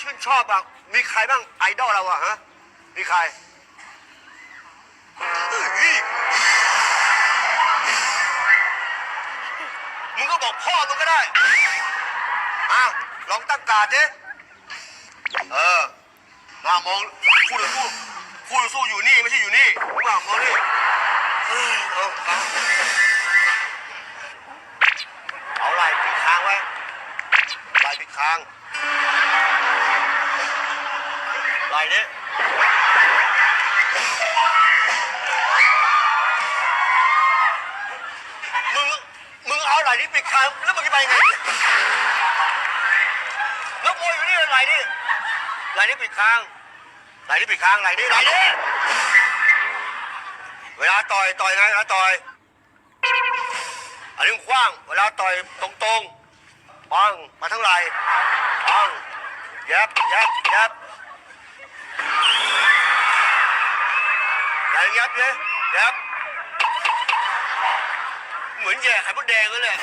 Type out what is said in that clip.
ชื่นชอบอะมีใครบ้างไอดอลเราอะฮะมีใครเฮ้ยมึงก็บอกพ่อมึงก็ได้อะลองตั้งการดดิเออมามองคู่ต่อสู้คู่ต่อสู้อยู่นี่ไม่ใช่อยู่นี่มามองนี่เออเอาเอาเอาไหล่ปิดค้างไว้ไหล่ปิดค้าง ไหล่นี้มึงมึงเอาไหล่นี้ปิดค้างแล้วมึงจะไปไงแล้วมวยอยู่นี่ไหล่นี่ไหล่นี้ปิดค้างไหล่นี้ปิดค้างไหล่นี้ไหล่นี้เวลาต่อ ยต่อยไงเวลาต่อยอันนี้กว้างเวลาต่อยตรงๆปังมาทั้งไหล่ปังยับเลยยับ เหมือนแย่ไข่มดแดงนั่นแหละ